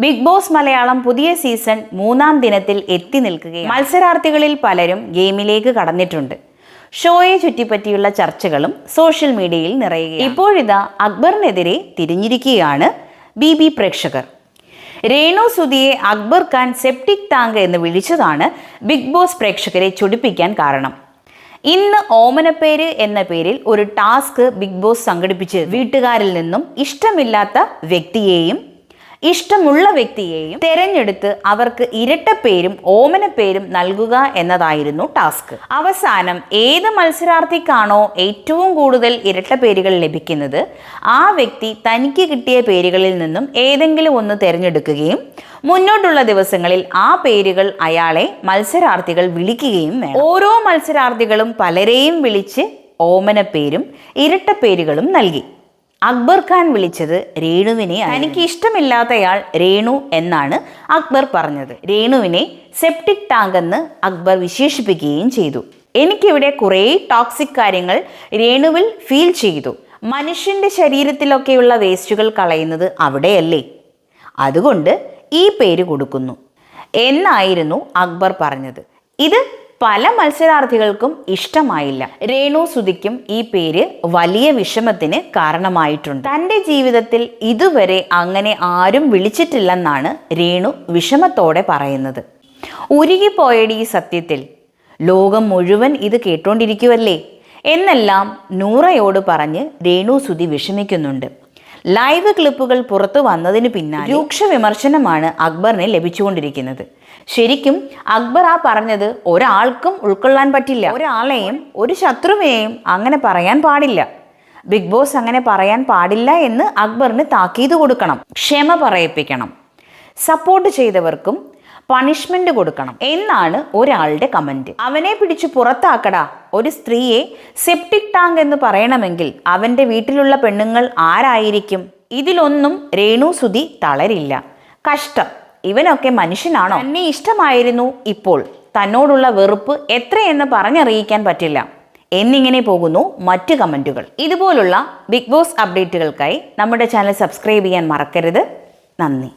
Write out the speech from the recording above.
Big boss Malayalam പുതിയ season മൂന്നാം ദിനത്തിൽ എത്തി നിൽക്കുകയും മത്സരാർത്ഥികളിൽ പലരും ഗെയിമിലേക്ക് കടന്നിട്ടുണ്ട്. ഷോയെ ചുറ്റിപ്പറ്റിയുള്ള ചർച്ചകളും സോഷ്യൽ മീഡിയയിൽ നിറയുകയാണ്. ഇപ്പോഴിതാ അക്ബറിനെതിരെ തിരിഞ്ഞിരിക്കുകയാണ് ബി ബി പ്രേക്ഷകർ. രേണു സുധിയെ അക്ബർ ഖാൻ സെപ്റ്റിക് ടാങ്ക് എന്ന് വിളിച്ചതാണ് ബിഗ് ബോസ് പ്രേക്ഷകരെ ചൊടിപ്പിക്കാൻ കാരണം. ഇന്ന് ഓമനപ്പേര് എന്ന പേരിൽ ഒരു ടാസ്ക് ബിഗ് ബോസ് സംഘടിപ്പിച്ച് വീട്ടുകാരിൽ നിന്നും ഇഷ്ടമില്ലാത്ത വ്യക്തിയെയും ഇഷ്ടമുള്ള വ്യക്തിയെയും തെരഞ്ഞെടുത്ത് അവർക്ക് ഇരട്ട പേരും ഓമന പേരും നൽകുക എന്നതായിരുന്നു ടാസ്ക്. അവസാനം ഏത് മത്സരാർത്ഥിക്കാണോ ഏറ്റവും കൂടുതൽ ഇരട്ട പേരുകൾ ലഭിക്കുന്നത്? ആ വ്യക്തി തനിക്ക് കിട്ടിയ പേരുകളിൽ നിന്നും ഏതെങ്കിലും ഒന്ന് തിരഞ്ഞെടുക്കുകയും മുന്നോട്ടുള്ള ദിവസങ്ങളിൽ ആ പേരുകൾ അയാളെ മത്സരാർത്ഥികൾ വിളിക്കുകയും വേണം. ഓരോ മത്സരാർത്ഥികളും പലരെയും വിളിച്ച് ഇരട്ട പേരുകളും നൽകി. അക്ബർ ഖാൻ വിളിച്ചത് രേണുവിനെ തനിക്ക് ഇഷ്ടമില്ലാത്തയാൾ രേണു എന്നാണ് അക്ബർ പറഞ്ഞത്. രേണുവിനെ സെപ്റ്റിക് ടാങ്ക് എന്ന് അക്ബർ വിശേഷിപ്പിക്കുകയും ചെയ്തു. എനിക്കിവിടെ കുറേ ടോക്സിക് കാര്യങ്ങൾ രേണുവിൽ ഫീൽ ചെയ്തു. മനുഷ്യന്റെ ശരീരത്തിലൊക്കെയുള്ള വേസ്റ്റുകൾ കളയുന്നത് അവിടെയല്ലേ? അതുകൊണ്ട് ഈ പേര് കൊടുക്കുന്നു. എന്നായിരുന്നു അക്ബർ പറഞ്ഞത്. ഇത് പല മത്സരാർത്ഥികൾക്കും ഇഷ്ടമായില്ല. രേണു സുധിക്കും ഈ പേര് വലിയ വിഷമത്തിന് കാരണമായിട്ടുണ്ട്. തന്റെ ജീവിതത്തിൽ ഇതുവരെ അങ്ങനെ ആരും വിളിച്ചിട്ടില്ലെന്നാണ് രേണു വിഷമത്തോടെ പറയുന്നത്. ഉരുകിപ്പോയടി സത്യത്തിൽ. ലോകം മുഴുവൻ ഇത് കേട്ടോണ്ടിരിക്കുവല്ലേ? എന്നെല്ലാം നൂറയോട് പറഞ്ഞ് രേണു സുധി വിഷമിക്കുന്നുണ്ട്. ലൈവ് ക്ലിപ്പുകൾ പുറത്തു വന്നതിന് പിന്നാലെ രൂക്ഷ വിമർശനമാണ് അക്ബറിന് ലഭിച്ചുകൊണ്ടിരിക്കുന്നത്. ശരിക്കും അക്ബർ ആ പറഞ്ഞത് ഒരാൾക്കും ഉൾക്കൊള്ളാൻ പറ്റില്ല. ഒരാളെയും ഒരു ശത്രുവിനെയും അങ്ങനെ പറയാൻ പാടില്ല. ബിഗ് ബോസ് അങ്ങനെ പറയാൻ പാടില്ല എന്ന് അക്ബറിന് താക്കീത് കൊടുക്കണം. ക്ഷമ പറയിപ്പിക്കണം. സപ്പോർട്ട് ചെയ്തവർക്കും പണിഷ്മെന്റ് കൊടുക്കണം എന്നാണ് ഒരാളുടെ കമന്റ് അവനെ പിടിച്ചു പുറത്താക്കടാ. ഒരു സ്ത്രീയെ സെപ്റ്റിക് ടാങ്ക് എന്ന് പറയണമെങ്കിൽ അവന്റെ വീട്ടിലുള്ള പെണ്ണുങ്ങൾ ആരായിരിക്കും? ഇതിലൊന്നും രേണു സുധി തളരില്ല. കഷ്ടം. ഇവനൊക്കെ മനുഷ്യനാണോ? എന്നെ ഇഷ്ടമായിരുന്നു. ഇപ്പോൾ തന്നോടുള്ള വെറുപ്പ് എത്രയെന്ന് പറഞ്ഞറിയിക്കാൻ പറ്റില്ല. എന്നിങ്ങനെ പോകുന്നു മറ്റ് കമന്റുകൾ ഇതുപോലുള്ള ബിഗ് ബോസ് അപ്ഡേറ്റുകൾക്കായി നമ്മുടെ ചാനൽ സബ്സ്ക്രൈബ് ചെയ്യാൻ മറക്കരുത്. നന്ദി.